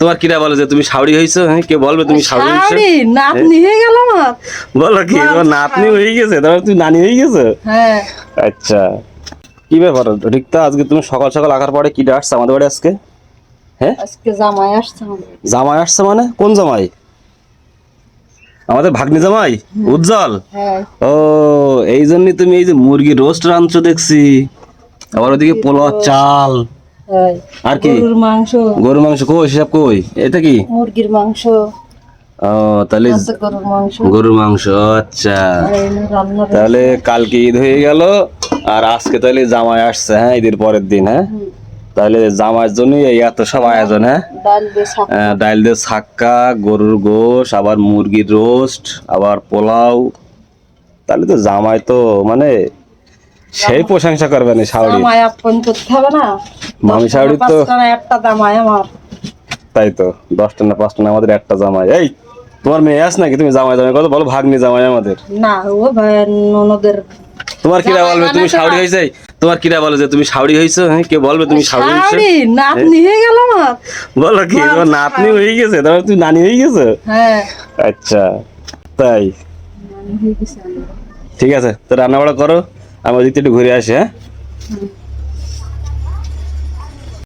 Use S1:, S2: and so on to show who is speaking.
S1: তোমার কিরা বলে যে তুমি সাউরি হয়েছো হ্যাঁ? কে বলবে তুমি সাউরি হয়েছো
S2: শাড়ি নাতনি হয়ে? গেল আমার।
S1: বলো কি তোমার নাতনি হয়ে গেছে? তোমার তুমি নানি হয়ে গেছো?
S2: হ্যাঁ।
S1: আচ্ছা। কি ব্যাপার? রিক্তা আজকে তুমি সকাল সকাল আসার পরে কি আসছে আমাদের বাড়ি আজকে? হ্যাঁ?
S2: আজকে জামাই আসছে।
S1: জামাই আসছে মানে? কোন জামাই? আমাদের ভাগ্নি জামাই? উজ্জ্বল?
S2: হ্যাঁ।
S1: ও এই জন্যই তুমি এই যে মুরগি রোস্ট রাঁধছো দেখছি। আবার ওদিকে পোলাও চাল।
S2: হ্যাঁ
S1: আর কি?
S2: গরুর মাংস।
S1: গরু মাংস কই? কই? এটা কি?
S2: মুরগির মাংস।
S1: ও তাহলে
S2: গরুর মাংস।
S1: আচ্ছা। তাহলে কালকে ঈদ হয়ে গেল আর আজকে তাহলে জামাই আসছে হ্যাঁ ঈদের পরের দিন হ্যাঁ? তাহলে জামাইয়ের জন্যই এই এত সব আয়োজন হ্যাঁ?
S2: ডাল দিয়ে
S1: ছাক্কা গরুর গোশ আবার মুরগির রোস্ট আবার পোলাও। তাহলে তো জামাই তো মানে সেই প্রশংসা করবে না শাওড়ি।
S2: জামাই আপন করতে হবে না।
S1: মামি শাওড়ির তো
S2: একটা জামাই আমার।
S1: তাই তো দশটা না পাঁচটা না আমাদের একটা জামাই। এই তোমার মেয়ে আস নাকি? তুমি জামাই জামাই কত? বলো ভাগ্নি জামাই আমাদের।
S2: না ও ভাই ননদের
S1: তোমার কিরা বলবে
S2: মানে
S1: তুমি শাওড়ি
S2: না।
S1: হয়েছে তোমার কিরা বলে যে তুমি শাওড়ি হয়েছো হ্যাঁ কে বলবে তুমি শাওড়ি
S2: শাড়ি নাতনি হয়ে। গেল আমার।
S1: বলো কি তোমার নাতনি হয়ে গেছে? তোমার তুমি নানি হয়ে গেছো?
S2: হ্যাঁ।
S1: আচ্ছা তাই।
S2: হয়ে।
S1: ঠিক আছে তো রান্না বাড়া করো। আমি দিকটা একটু ঘুরে আসি হ্যাঁ।